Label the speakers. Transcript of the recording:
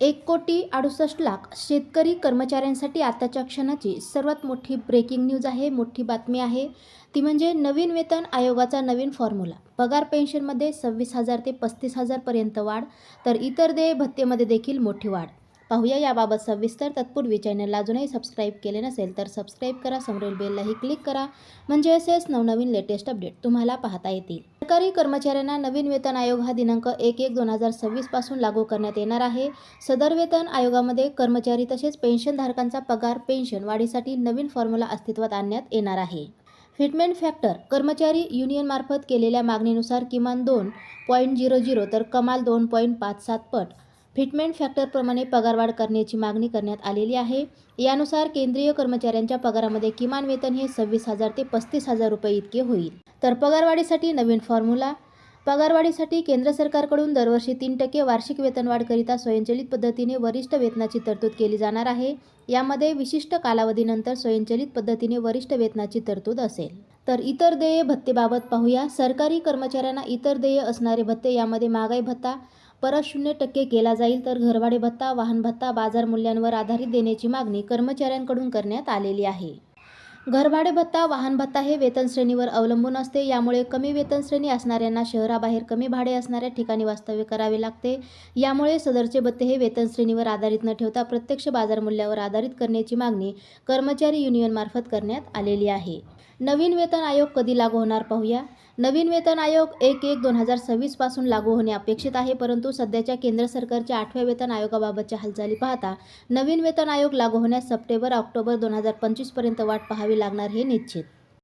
Speaker 1: एक कोटी अडुसष्ट लाख शेतकरी कर्मचाऱ्यांसाठी आताच्या क्षणाची सर्वात मोठी ब्रेकिंग न्यूज आहे मोठी बातमी आहे. ती म्हणजे नवीन वेतन आयोगाचा नवीन फॉर्म्युला पगार पेन्शनमध्ये सव्वीस हजार ते पस्तीस हजारपर्यंत वाढ तर इतर देय भत्तेमध्ये देखील मोठी वाढ. पाहूया याबाबत सविस्तर तत्पूर्वी चॅनलला अजूनही सबस्क्राईब केले नसेल तर सबस्क्राईब करा समोरील बेललाही क्लिक करा. म्हणजे असेच नवनवीन लेटेस्ट अपडेट तुम्हाला पाहता येतील. सरकारी कर्मचाऱ्यांना नवीन वेतन आयोग हा दिनांक एक एक दोन हजार सव्वीसपासून लागू करण्यात येणार आहे. सदर वेतन आयोगामध्ये कर्मचारी तसेच पेन्शनधारकांचा पगार पेन्शन वाढीसाठी नवीन फॉर्म्युला अस्तित्वात आणण्यात येणार आहे. फिटमेंट फॅक्टर कर्मचारी युनियनमार्फत केलेल्या मागणीनुसार किमान दोन पॉईंट झिरो झिरो तर कमाल दोन पॉईंट पाच सात पट. फिटमेंट फॅक्टरप्रमाणे पगारवाढ करण्याची मागणी करण्यात आलेली आहे. यानुसार केंद्रीय कर्मचाऱ्यांच्या पगारामध्ये किमान वेतन हे सव्वीस हजार ते पस्तीस हजार रुपये इतके होईल. तर पगारवाढीसाठी नवीन फॉर्म्युला. पगारवाढीसाठी केंद्र सरकारकडून दरवर्षी तीन टक्के वार्षिक वेतनवाढकरिता स्वयंचलित पद्धतीने वरिष्ठ वेतनाची तरतूद केली जाणार आहे. यामध्ये विशिष्ट कालावधीनंतर स्वयंचलित पद्धतीने वरिष्ठ वेतनाची तरतूद असेल. तर इतर देय भत्तेबाबत पाहूया. सरकारी कर्मचाऱ्यांना इतर देय असणारे भत्ते यामध्ये महागाई भत्ता परत शून्य टक्के केला जाईल तर घरभाडे भत्ता वाहन भत्ता बाजार मूल्यांवर आधारित देण्याची मागणी कर्मचाऱ्यांकडून करण्यात आलेली आहे. घरभाडे भत्ता वाहन भत्ता हे वेतन श्रेणीवर अवलंबून असते. यामुळे कमी वेतन श्रेणी असणाऱ्यांना शहराबाहेर कमी भाडे असणाऱ्या ठिकाणी वास्तव्य करावे लागते. यामुळे सदरचे भत्ते हे वेतन श्रेणीवर आधारित न ठेवता प्रत्यक्ष बाजार मूल्यावर आधारित करण्याची मागणी कर्मचारी युनियनमार्फत करण्यात आलेली आहे. नवीन वेतन आयोग कधी लागू होणार पाहूया. नवीन वेतन आयोग एक एक दोन हजार सव्वीसपासून लागू होणे अपेक्षित आहे परंतु सध्याच्या केंद्र सरकारच्या आठव्या वेतन आयोगाबाबतच्या हालचाली पाहता नवीन वेतन आयोग लागू होण्यास सप्टेंबर ऑक्टोबर दोन हजार पंचवीसपर्यंत वाट पाहावी लागणार हे निश्चित.